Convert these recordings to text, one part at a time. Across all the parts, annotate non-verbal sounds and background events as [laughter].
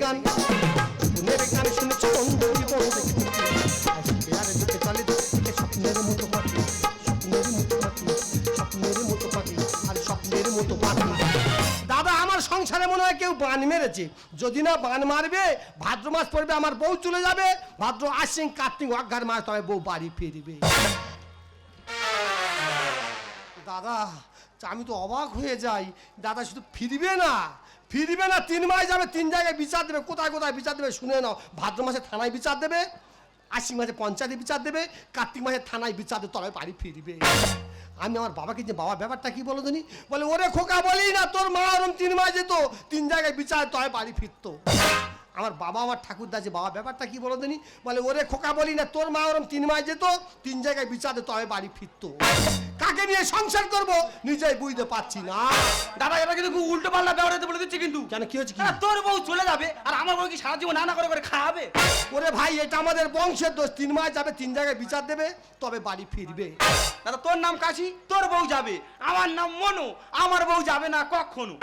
গান স্বপ্নের মতো পাখি, স্বপ্নের মতো পাখি, স্বপ্নের মতো পাখি, আর স্বপ্নের মতো পাখি। দাদা, আমার সংসারে মনে হয় কেউ বান মেরেছে। যদি না বান মারবে, ভাদ্র মাস পড়বে, আমার বউ চলে যাবে। ভাদ্র আশ্বিন, কার্তিক অজ্ঞার মাস, তবে বউ বাড়ি ফিরবে। দাদা আমি তো অবাক হয়ে যাই। দাদা, শুধু ফিরবে না। ফিরবে না, তিন মাস যাবে, তিন জায়গায় বিচার দেবে, কোথায় কোথায় বিচার দেবে শুনে নাও। ভাদ্র মাসে থানায় বিচার দেবে, আশ্বিন মাসে পঞ্চায়েতে বিচার দেবে, কার্তিক মাসে থানায় বিচার দেবে, তবে বাড়ি ফিরবে। আমি আমার বাবাকে যে বাবার ব্যাপারটা কি বলো দিনি বলে, ওরে খোকা, বলি না, তোর মা ওরম তিন মাস যেত, তিন জায়গায় বিচার তবে বাড়ি ফিরতো। আমার বাবা, আমার ঠাকুরদা যে বাবা ব্যাপারটা কি বলো দিনি বলে, ওরে খোকা, বলি না, তোর মা ওরম তিন মাস যেত, তিন জায়গায় বিচার দিত তবে বাড়ি ফিরতো। কাকে নিয়ে সংসার করব। নিজেই বুঝতে পারছি না। দাদা এটা কিন্তু খুব উল্টো পাল্টা ব্যবহার হতে বলে দিচ্ছে কিন্তু। কেন কি হচ্ছে কি? তোর বউ চলে যাবে আর আমার বউ কি সারা জীবন নানা করে করে খাওয়াবে? ওরে ভাই এটা আমাদের বংশের দোষ। তিন মাস যাবে তিন জায়গায় বিচার দেবে তবে বাড়ি ফিরবে। দাদা তোর নাম কাশি? তোর বউ যাবে। আমার নাম মনু। আমার বউ যাবে না কখনো?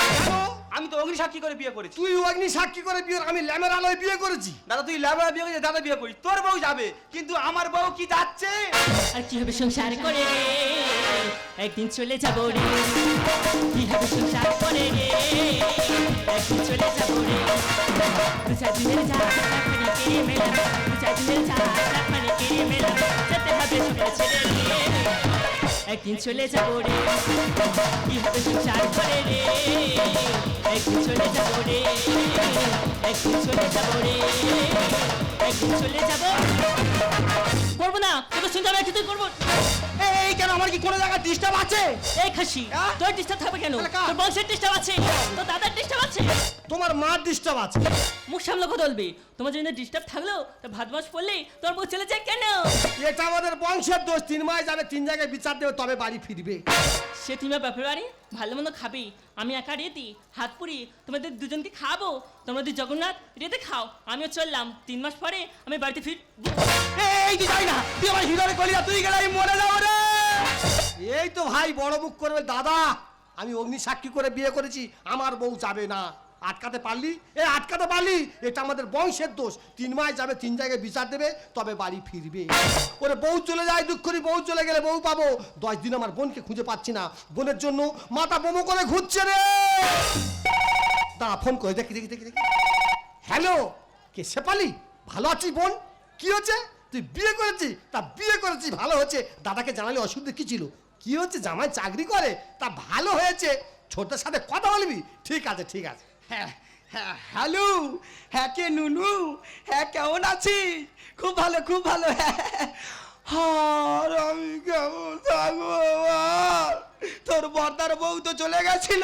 আমি তো অগ্নি সাক্ষী করে বিয়ে করেছি। তুই অগ্নি সাক্ষী করে বিয়ে আমি ল্যামের আলোয় বিয়ে করেছি। দাদা তুই ল্যাবরা বিয়ে করেছিস দাদা বিয়ে করিস। তোর বউ যাবে কিন্তু আমার বউ কি যাচ্ছে? আর কি হবে সংসার করে রে? একদিন চলে যাব রে। কি হবে সংসার করে রে? একদিন চলে যাব রে। চার দিনের যা চাকরি কে মেলা চার দিনের যা চাকরি কে মেলা যেতে হবে সবাই ছেড়ে রে। একদিন চলে যাব রে। কি হবে সংসার করে রে? একদিন চলে যাব রে। একদিন চলে যাব রে। একদিন চলে যাব। করব না। তোকে শুনতে হবে কিছুই করব। এই কেন? আমার কি কোনো জায়গায় ডিস্টার্ব আছে? এই খাসি আহ? তোর ডিস্টার্ব থাকবে কেন? তাহলে কার? তোর বংশের ডিস্টার্ব আছে। তোর দাদার ডিস্টার্ব আছে? তোমার মার ডিস্টার্ব আছে। মুখ সামলে কথা বলবি। তোমার জন্য ডিস্টার্ব থাকলেও তো ভাত মাস পড়লেই তোর বউ চলে যায় কেন? এটা আমাদের বংশের দোষ। তিন মাস যাবে তিন জায়গায় বিচার দেবে তবে বাড়ি ফিরবে। সে তুমি বাপের বাড়ি? ভালো মন্দ খাবি, আমি একা রেতি হাত পুরি তোমাদের দুজনকে খাব তোমাদের জগন্নাথ রেতে খাও, আমিও চললাম। তিন মাস পরে আমি বাড়িতে ফির এই তুই যাই না, তুই আমার হৃদয় কলিয়া তুই গেলে মরে যাব রে। এই তো ভাই, বড় মুখ করবে দাদা। আমি অগ্নি সাক্ষী করে বিয়ে করেছি, আমার বউ যাবে না। আটকাতে পারলি? এ, আটকাতে পারলি? এটা আমাদের বংশের দোষ। তিন মাস যাবে, তিন জায়গায় বিচার দেবে, তবে বাড়ি ফিরবে। ওরে, বউ চলে যায় দুঃখ করি বউ চলে গেলে বউ পাবো। দশ দিন আমার বোনকে খুঁজে পাচ্ছি না। বোনের জন্য মাথা বোমো করে ঘুরছে রে! দাঁড়া ফোন করে দেখি দেখি দেখি দেখি। হ্যালো কে শেপালি ভালো আছিস বোন? কি হচ্ছে? তুই বিয়ে করেছিস? তা বিয়ে করেছিস, ভালো হচ্ছে। দাদাকে জানালে অসুবিধা কি ছিল? কি হচ্ছে? জামাই চাকরি করে, তা ভালো হয়েছে। ছোটদের সাথে কথা বলবি? ঠিক আছে ঠিক আছে। হ্যাঁ হ্যাঁ হ্যালো হ্যাঁ কে নুনু হ্যাঁ কেমন আছিস? খুব ভালো খুব ভালো হ্যাঁ আর আমি কেমন তোর বর্দার বউ তো চলে গেছিল,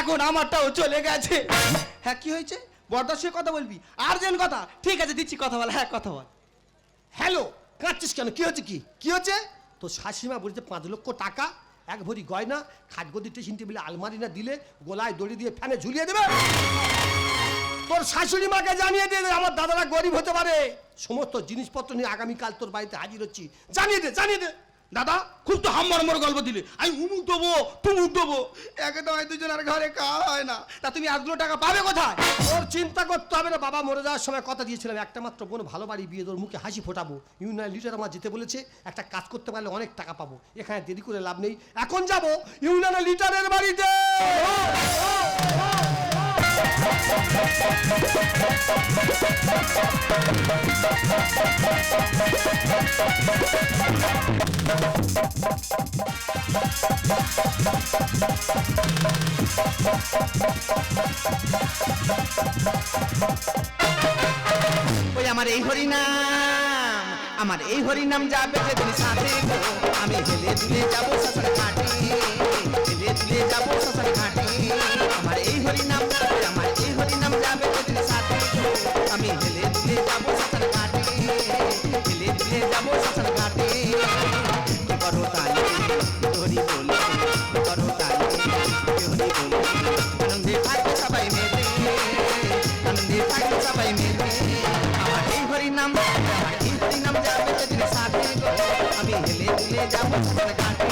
এখন আমারটাও চলে গেছে। হ্যাঁ কি হয়েছে? বর্দার সঙ্গে কথা বলবি? আর্জেন্ট কথা। ঠিক আছে, দিচ্ছি, কথা বল হ্যাঁ কথা বল। হ্যালো, কাঁদছিস কেন? কি হচ্ছে কি? কি হচ্ছে? তো শাশুড়িমা বলছে পাঁচ লক্ষ টাকা এক ভরি গয়না খাটগদি টেসিন টেবিলে আলমারি না দিলে গোলায় দড়ি দিয়ে ফ্যানে ঝুলিয়ে দেবে। তোর শাশুড়ি মাকে জানিয়ে দে আমার দাদারা গরিব হতে পারে। সমস্ত জিনিসপত্র নিয়ে আগামীকাল তোর বাড়িতে হাজির হচ্ছি। জানিয়ে দে জানিয়ে দে। দাদা খুব তো হাম্মর মর গল্প দিলে। আমি উমুক দেবো তুমুক দেবো। একে তো আমি দুজনের ঘরে খাওয়া হয় না। তা তুমি এতগুলো টাকা পাবে কোথায়? তোর চিন্তা করতে হবে না বাবা মরে যাওয়ার সময় কথা দিয়েছিলাম। একটা মাত্র বোন ভালো বাড়ি বিয়ে তোর মুখে হাসি ফোটাবো। ইউনিয়ন লিডার আমার যেতে বলেছে একটা কাজ করতে পারলে অনেক টাকা পাবো। এখানে দেরি করে লাভ নেই। এখন যাব ইউনিয়ন লিডারের বাড়িতে। আমার এই হরিনাম আমার এই হরিনাম যাবে যেদিন সাথে গো আমি হেলে দুলে যাব শ্মশান ঘাটে হেলে দুলে যাব শ্মশান ঘাটে আমার এই হরিনাম ওই जनम जाबे तेरे साथे আমি হেলে দুলে যাবো সাঁতার ঘাটে হেলে দুলে যাবো সাঁতার ঘাটে করো তালে তোরি বল করো তালে তোরি বল আনন্দে থাকো সবাই মেলে আনন্দে থাকো সবাই মেলে আমার এই হরি নাম আমার এই হরি নাম যাবে সেদিন সাথে আমি হেলে দুলে যাবো সাঁতার ঘাটে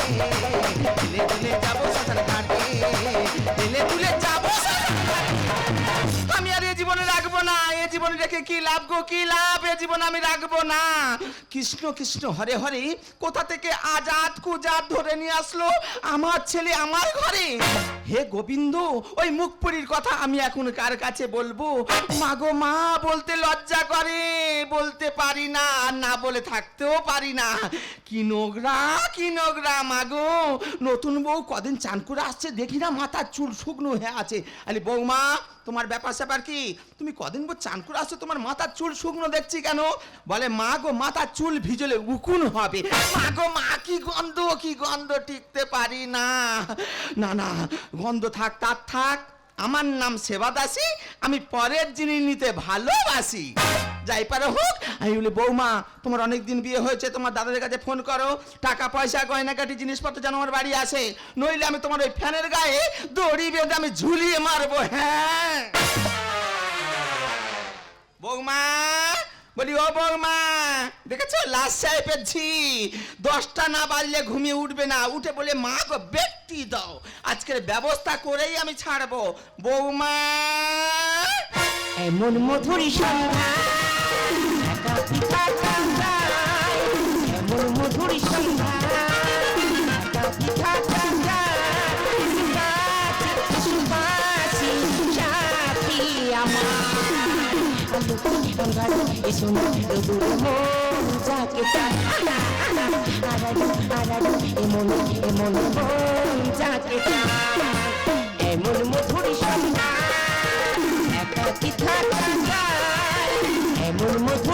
হেলে দুলে যাবো কি লাভ গো, কি লাভ? এ জীবন আমি রাখব না। কৃষ্ণ কৃষ্ণ, হরে হরে, কোথা থেকে আজাদ কুজাত ধরে নিয়ে আসলো? আমার ছেলে আমার ঘরে। হে গোবিন্দ, ওই মুখপুরীর কথা আমি এখন কার কাছে বলব? মাগো মা, বলতে লজ্জা করে। বলতে পারি না না বলে থাকতেও পারি না। কি নোংরা কি নোংরা মাগো নতুন বউ কদিন চান করে আসছে, দেখি না মাথার চুল শুকনো হয়ে আছে। আরে বৌমা তোমার ব্যাপার স্যাপার কি? তুমি কদিন পর চান করে আসছো? তোমার মাথার চুল শুকনো দেখছি কেন? বলে, মা গো, মাথার চুল ভিজলে উকুন হবে। মা গো, মা, কি গন্ধ? কি গন্ধ? টিকতে পারি না। না না, গন্ধ থাক, তার থাক। আমার নাম সেবা দাসী আমি পরের জিনিস নিতে ভালোবাসি। যাই পারো হোক। আমি বলি বৌমা, তোমার অনেক দিন বিয়ে হয়েছে, তোমার দাদাদের কাছে ফোন করো। টাকা, পয়সা গয়নাকাটি জিনিসপত্র যেন আমার বাড়ি আসে। নইলে আমি তোমার ওই ফ্যানের গায়ে দড়ি বেঁধে আমি ঝুলিয়ে মারবো হ্যাঁ? বৌমা, বলি, ও বৌমা, দেখেছ? লাস্ট সাহেবের ঝি দশটা না বাজলে ঘুমিয়ে উঠবে না। উঠে বলে, মা গো, ব্যক্তি দাও। আজকের ব্যবস্থা করেই আমি ছাড়বো। বৌমা, এমন মধুরী সন্ধ্যা। Eso no lo dudo ya que está Arado, arado, emono, emono, ya que está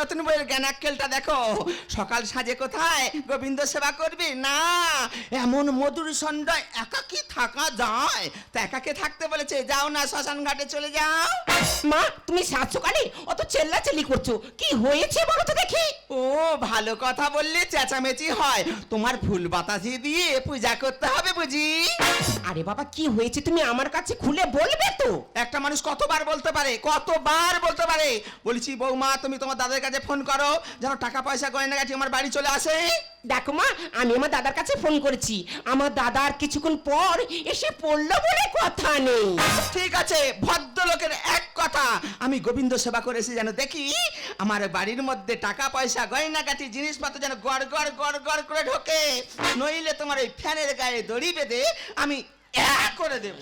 নতুন বইয়ের জ্ঞানাক্কেলটা দেখো। সকাল সাজে কোথায়? গোবিন্দ সেবা করবি? না। এমন মধুর সন্ধ্যায় একাকি থাকা যায়? তা একাকে থাকতে বলেছে? যাও না শ্মশান ঘাটে চলে যাও। মা তুমি সাত সকালে অত চেল্লাচেল্লি করছ। কি হয়েছে বলো তো দেখি। ও ভালো কথা বললে চেঁচামেচি হয়। তোমার ফুল বাতাসি দিয়ে পূজা করতে হবে বুঝি। আরে বাবা কি হয়েছে তুমি আমার কাছে খুলে বলবে তো? একটা মানুষ কতবার বলতে পারে? কতবার বলতে পারে? বলছি বৌমা তুমি তোমার দাদার কাছে ফোন করো যেন টাকা পয়সা গয়নাগাটি আমার বাড়ি চলে আসে। দেখো মা আমি আমার দাদার কাছে ফোন করেছি। আমার দাদার কিছুক্ষণ পর এসে পড়ল বলে কথা নেই। ঠিক আছে ভদ্রলোকের এক কথা। আমি গোবিন্দ সেবা করেছি যেন দেখি আমার বাড়ির মধ্যে টাকা পয়সা গয়নাগাটি জিনিসপত্র যেন গড় গড় গড় গড় করে ঢোকে। নইলে তোমার ওই ফ্যানের গায়ে দড়ি বেঁধে আমি করে দেব।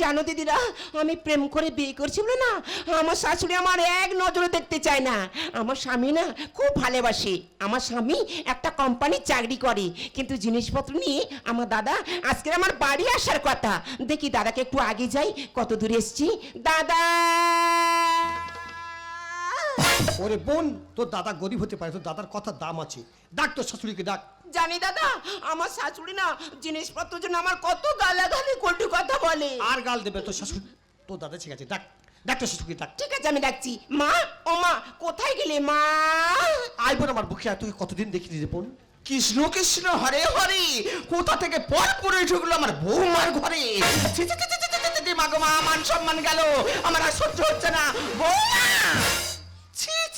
জানো দিদিরা, আমি প্রেম করে বিয়ে করছি বলে না, আমার শাশুড়ি আমার এক নজরে দেখতে চায় না। আমার স্বামী না খুব ভালোবাসে। আমার স্বামী একটা কোম্পানির চাকরি করে। কিন্তু জিনিসপত্র নিয়ে আমার দাদা আজকে আমার বাড়ি আসার কথা। দেখি দাদাকে একটু আগে যাই, কত দূরে এসছি। দাদা! ওরে বোন তোর দাদা গরিব হতে পারে তোর দাদার কথা দাম আছে। ডাক তোর শাশুড়িকে ডাক। জানি দাদা আমার শাশুড়ি না জিনিসপত্র জন্য আমার কত গালাগালি কটু কথা বলে। আর গাল দেবে তোর শাশুড়ি। তোর দাদা ঠিক আছে ডাক। ডাক্তার ডাক। ঠিক আছে আমি ডাকছি। মা ও মা কোথায় গেলে মা? আই বোন আমার বুকে তুই কতদিন দেখিনি রে বোন। কৃষ্ণ কৃষ্ণ হরে হরে কোথা থেকে পর পরে ঢুকলো আমার বৌমার ঘরে? মাগো মা মান সম্মান গেল। আমার আর সহ্য হচ্ছে না। বৌমা!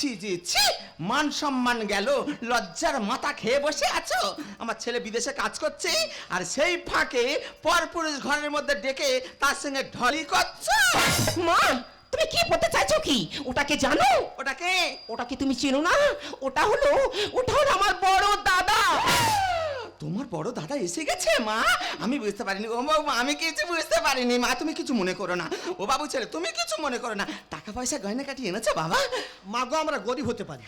ছি ছি ছি ছি মান সম্মান গেল লজ্জার মাথা খেয়ে বসে আছো? আমার ছেলে বিদেশে কাজ করছে আর সেই ফাঁকে পরপুরুষ ঘরের মধ্যে ডেকে তার সঙ্গে ঢলি করছ। মা তুমি কি বলতে চাইছো কি? ওটাকে জানো? ওটাকে ওটাকে তুমি চেনো না? ওটা হলো ওটা হলো আমার বড় দাদা। তোমার বড় দাদা এসে গেছে মা? আমি বুঝতে পারিনি। ও বাবু আমি কিছু বুঝতে পারিনি। মা তুমি কিছু মনে করো না। ও বাবু ছেলে তুমি কিছু মনে করো না। টাকা পয়সা গয়না কাটি এনেছো বাবা? মা গো আমরা গরিব হতে পারি।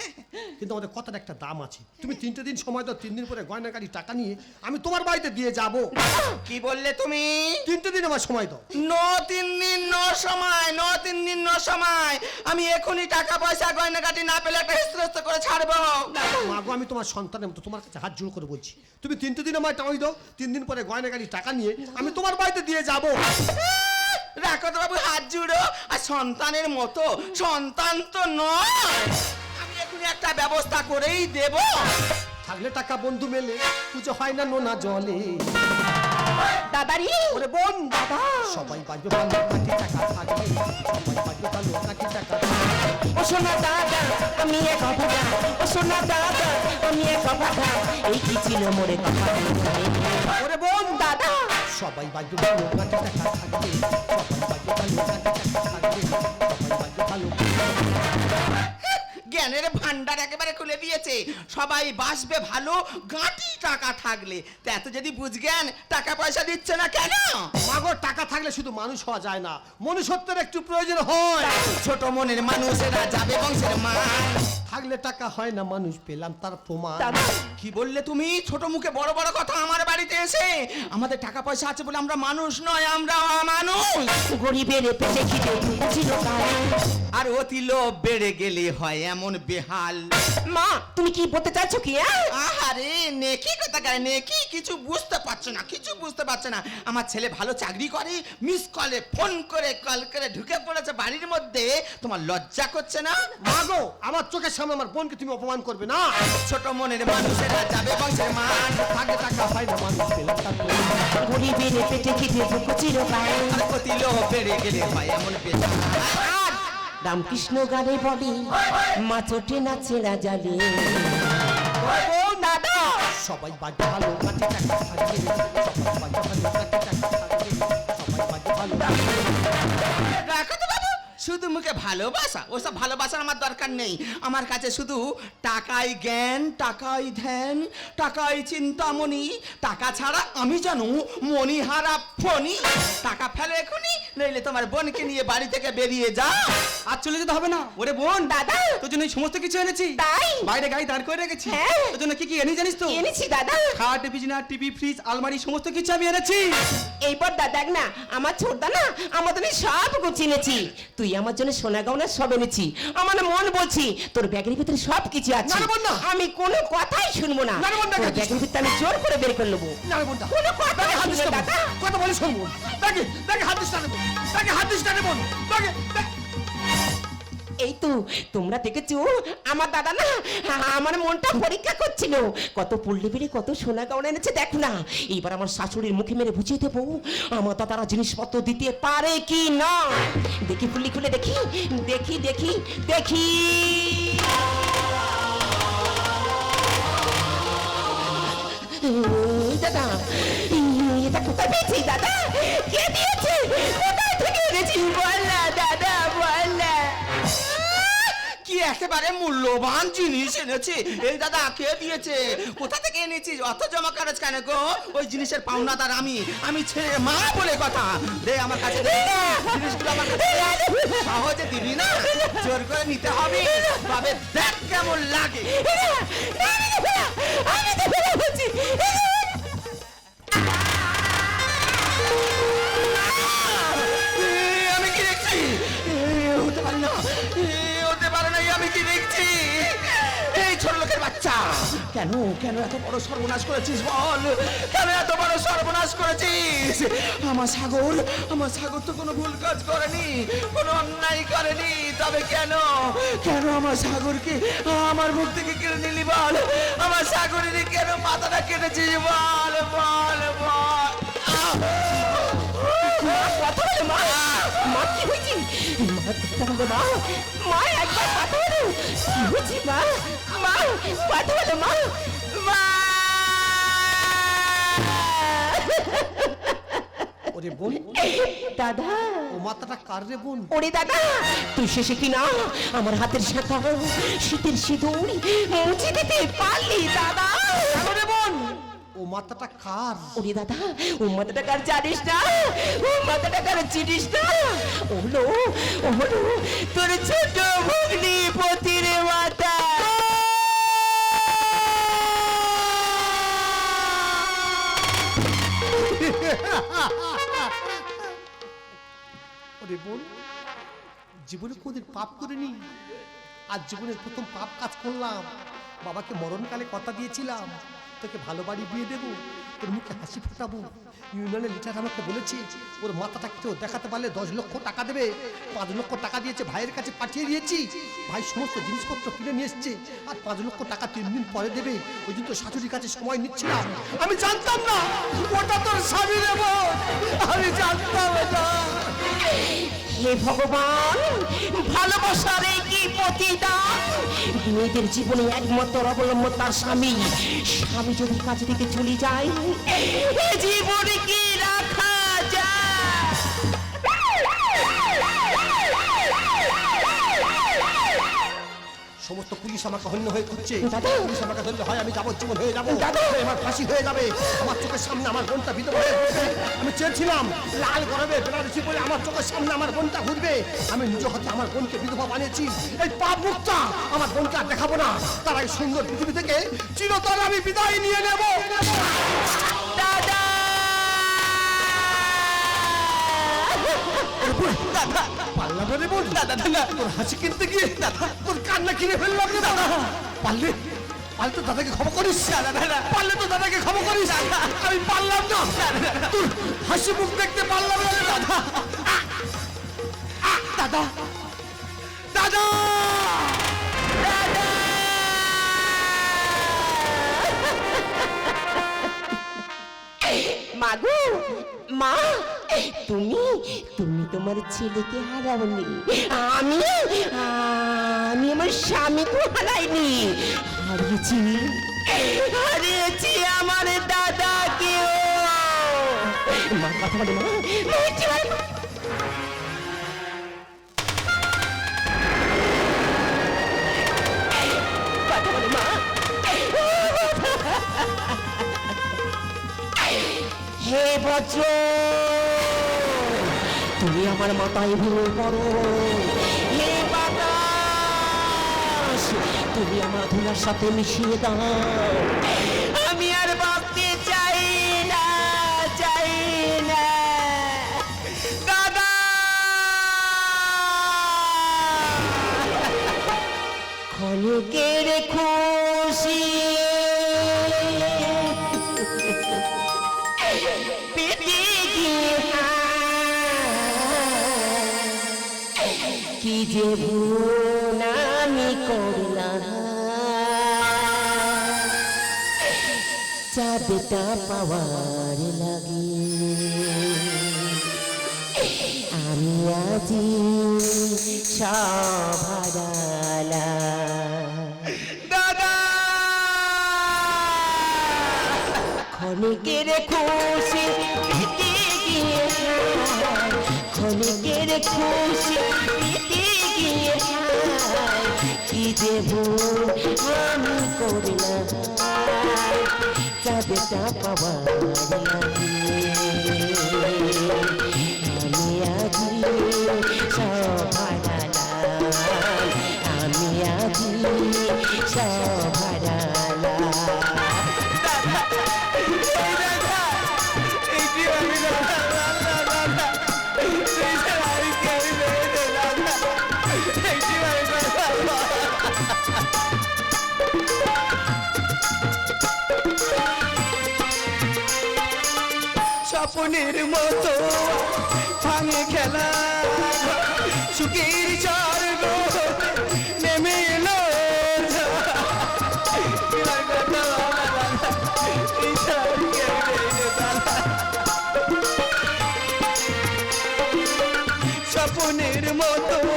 কিন্তু আমাদের কথার একটা দাম আছে। তুমি তিনটে দিন সময় দাও তিন দিন পরে গয়নাকারি টাকা নিয়ে আমি তোমার বাড়িতে দিয়ে যাব। কি বললে তুমি? তিনটে দিন আমার সময় দাও। ন তিন দিন ন সময় ন তিন দিন ন সময়। আমি এখনই টাকা পয়সা গয়না কাটি না পেলে একটা হেস্ত করে ছাড়বো। মা গো আমি তোমার সন্তানের মতো তোমার কাছে হাত জোড় করে বলছি। তুমি তিনটে দিন আমায় টাই দাও তিন দিন পরে গয়নাকারি টাকা নিয়ে আমি তোমার বাড়িতে দিয়ে যাব। রাখো তো বাবু হাত জুড়ো। আর সন্তানের মতো সন্তান তো নয়। আমি এখন একটা ব্যবস্থা করেই দেব। থাকলে টাকা বন্ধু মেলে পুজো হয় না নোনা জলে। দাদারি ওরে বোন দাদা। সবাই বাজবে ভালো নাকি টাকা থাকলে সবাই বাজবে ভালো নাকি টাকা থাকলে ও সোনা দাদা আমি এক অভাগা ও সোনা দাদা আমি এক অভাগা এই কি ছিল মোরে কথা? ওরে বোন দাদা। সবাই ভালো টাকা থাকলে সবাই ভালো টাকা থাকলে সবাই ভালো। জ্ঞানের ভান্ডার একেবারে খুলে দিয়েছে। সবাই বাসবে ভালো গাঁটি টাকা থাকলে? তা এত যদি বুঝ জ্ঞান টাকা পয়সা দিচ্ছে না কেন? মাগর টাকা থাকলে শুধু মানুষ হওয়া যায় না। মনুষ্যত্বের একটু প্রয়োজন হয়। ছোট মনের মানুষেরা যাবে বংশের মান। থাকলে টাকা হয় না মানুষ পেলাম তার প্রমাণ। কি বললে তুমি? ছোট মুখে বড় বড় কথা আমার বাড়িতে এসে আমাদের টাকা পয়সা আছে বলে আমরা মানুষ নয় আমরা মানুষ গরিবের পেটে খিদে ছিল আর অতি লোভ বেড়ে গেলে হয় এমন বেহাল। মা তুমি কি বলতে চাইছো কি হ্যাঁ? আহারে নেকি কথা গায়ে নেকি? কিছু বুঝতে পারছ না কিছু বুঝতে পারছ না। আমার ছেলে ভালো চাকরি করে মিস কলে ফোন করে কল করে ঢুকে পড়েছে বাড়ির মধ্যে। তোমার লজ্জা করছে না? মাগো আমার চোখের সামনে আমার বোনকে তুমি অপমান করবে না। ছোট মনের মানুষেরা যাবে বংশের মান। থাকলে টাকা হয় না মানুষ গরিবের পেটে খিদে ছিল আর অতি লোভ বেড়ে গেলে হয় এমন বেহাল রামকৃষ্ণ গানে বলে মা চোটে না ছেঁড়া জালে। দাদা! সবাই বাজবে ভালো নাকি টাকা সবাই বাজবে ভালো নাকি টাকা শুধু মুখে ভালোবাসা ওসব ভালোবাসার আমার দরকার নেই। আমার কাছে শুধু টাকাই জ্ঞান টাকাই ধ্যান টাকাই চিন্তামণি টাকা ছাড়া আমি জানো মণিহারা ফণি। টাকা ফেলে এখনই নইলে তোমার বোনকে নিয়ে বাড়ি থেকে বেরিয়ে যা আর চলে যেতে হবে না? ওরে বোন দাদা! তোর জন্য এই সমস্ত কিছু এনেছি। তাই? বাইরে গাড়ি দাঁড় করে রেখেছি। হ্যাঁ। তোর জন্য কি কি এনে জানিস তো? এনেছি দাদা। খাট বিছানা টিভি ফ্রিজ আলমারি সমস্ত কিছু আমি এনেছি। এইবার দাদা দেখ না আমার ছোটদা না আমার সব গুছিয়েছি তুই আমার জন্য সোনা গহনা সব এনেছি। আমার মন বলছি তোর ব্যাগের ভিতরে সব কিছু আছে আমি কোনো কথাই শুনব না। ব্যাগের ভিতরে আমি জোর করে বের করে নেব। কোনো কথা বলে শুনব। তাকে তাকে হাত দিস তাকে হাত দিস তাকে- এই তো, তোমরা দেখেছ? আমার দাদা না আমার মনটা পরীক্ষা করছিল। কত পড়লে বেড়ে কত সোনা গাউন এনেছে, দেখো না। এইবার আমার শাশুড়ির মুখে মেরে বুঝিয়ে দেবো। আমার দাদারা জিনিসপত্র দিতে পারে কি না? দেখি ফুলি খুলে দেখি দেখি দেখি দেখি। দাদা এটা কোথায় পেয়েছি দাদা? কে দিয়েছে? কোথায় থেকে এনেছি? বল না, দাদা, বল না। [laughs] কি একেবারে মূল্যবান জিনিস এনেছে? এই দাদা কে দিয়েছে। কোথা থেকে এনেছিস? অত জমা খরচ কেন গো? ওই জিনিসের পাওনাদার আমি। আমি ছেলে মা বলে কথা। দে আমার কাছে, দে। জিনিসগুলো আমার কাছে। সহজে দিবি না? জোর করে নিতে হবে। তবে দেখ কেমন লাগে। আমি তো বলছি। কেন কেন এত বড় সর্বনাশ করেছিস বল? কেন এত বড় সর্বনাশ করেছিস? আমার সাগর আমার সাগর তো কোনো ভুল কাজ করেনি, কোনো অন্যায় করেনি, তবে কেন? কেন আমার সাগরকে, আমার মুখ থেকে কেড়ে নিলি বল? আমার সাগরের কেন মাথাটা কেটেছিস বল বল বল? মা মা কি হয়েছি? মা মা একবার হয়েছি মা মা কথা মা মা ওরে বোন দাদা। ও মাথাটা কার রে বোন? ওরে দাদা তুই শেষে কি না? আমার হাতের শাখা শীতের সিঁদুর মুছে দিতে পারলি দাদা। বোন? ও মাথাটা কার? ওরে দাদা ও মাথাটা কার জানিস না? ও মাথাটা কার চিনিস না? ও হলো ও হলো তোর ছোট ভগ্নি পতির মাথা ওরে বোন জীবনে কোনদিন পাপ করিনি। আজ জীবনের প্রথম পাপ কাজ করলাম। বাবাকে মরণকালে কথা দিয়েছিলাম। তোকে ভালো বাড়ি বিয়ে দেবো, তোর মুখে হাসি ফোটাবো। ইউনিয়নের লিটার আমাকে বলেছে, ওর মাথাটা কেউ দেখাতে পারলে দশ লক্ষ টাকা দেবে, পাঁচ লক্ষ টাকা দিয়েছে, ভাইয়ের কাছে পাঠিয়ে দিয়েছি। ভাই সমস্ত জিনিসপত্র কিনে নিয়ে এসছে, আর পাঁচ লক্ষ টাকা তিন দিন পরে দেবে, ওই জন্য শাশুড়ির কাছে সময় নিচ্ছিলাম। আমি জানতাম না, ওটা তোর স্বামী দেব। আমি জানতাম এটা হে ভগবান, ভালোবাসার এই কি প্রতিদান? মেয়েদের জীবনে একমাত্র অবলম্বন তার স্বামী। স্বামী যদি কাছে থেকে চলে যায় জীবনে কি সমস্ত পুলিশ আমাকে হন্য হয়ে দাদা। পুলিশ আমাকে ধরলে হয় আমি যাবজ্জীবন হয়ে যাব। আমার ফাঁসি হয়ে যাবে। আমার চোখের সামনে আমার বোনটা বিধবা হয়ে ঘুরবে। আমি চেয়েছিলাম লাল গরমে বেনারসি বলে আমার চোখের সামনে আমার বোনটা ঘুরবে। আমি নিজ হাতে আমার বোনকে বিধবা বানিয়েছি। এই পাপ মুক্তা আমার বোনকে আর দেখাবো না। তার আগে সুন্দর পৃথিবী থেকে চিরতরে আমি বিদায় নিয়ে নেব। দাদা! পাল্লা বলে বল দাদা দাদা তোর হাসি কিনতে গিয়ে দাদা। তোর কান্না কিনে ফেললাম রে দাদা। পারলে পারলে তো দাদাকে ক্ষমা করিস। দাদা দাদা। পারলে তো দাদাকে ক্ষমা করিস। আমি পারলাম না। তোর হাসি মুখ দেখতে পারলাম না দাদা! দাদা। দাদা। মাগো মা। তুমি তুমি তোমার ছেলেকে হারাওনি। আমি আমি আমার স্বামীকে হারাইনি। হারিয়েছি। হারিয়েছি আমার দাদাকেও। মা, কথা বলে মা। হে বজ্র! তুমি আমার মাথায় ভেঙে পড়ো। হে বাতাস, তুমি আমার ধুলার সাথে মিশিয়ে দাও। আমি আর বাঁচতে চাই না চাই না। দাদা! ক্ষণিকের ভুল আমি করলাম। চাঁদটা পাওয়ার লাগে। আমি আজি সভারালা দাদা! ক্ষণিকের খুশি পেতে গিয়ে ক্ষণিকের খুশি ভুল আমি করলাম চাঁদটা পাওয়ার আমি আজি সভারালাম আমি আজি সভারালাম স্বপ্নের মতো ভাঙে খেলা সুখের স্বর্গ নেমে এলো। স্বপ্নের মতো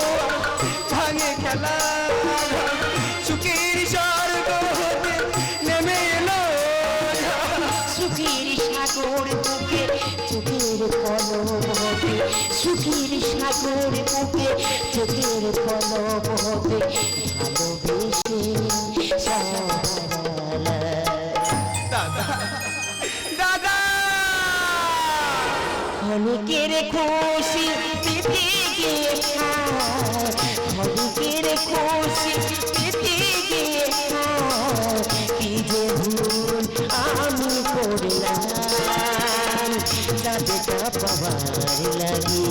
সাগর বুকে চোখের কলবতে ভালোবেসে সহারালা খুশি পেতে গিয়ে খায় খুশি পেতে গিয়ে কি যে ভুল আমি করলাম দাদাটা পাবার লাগে।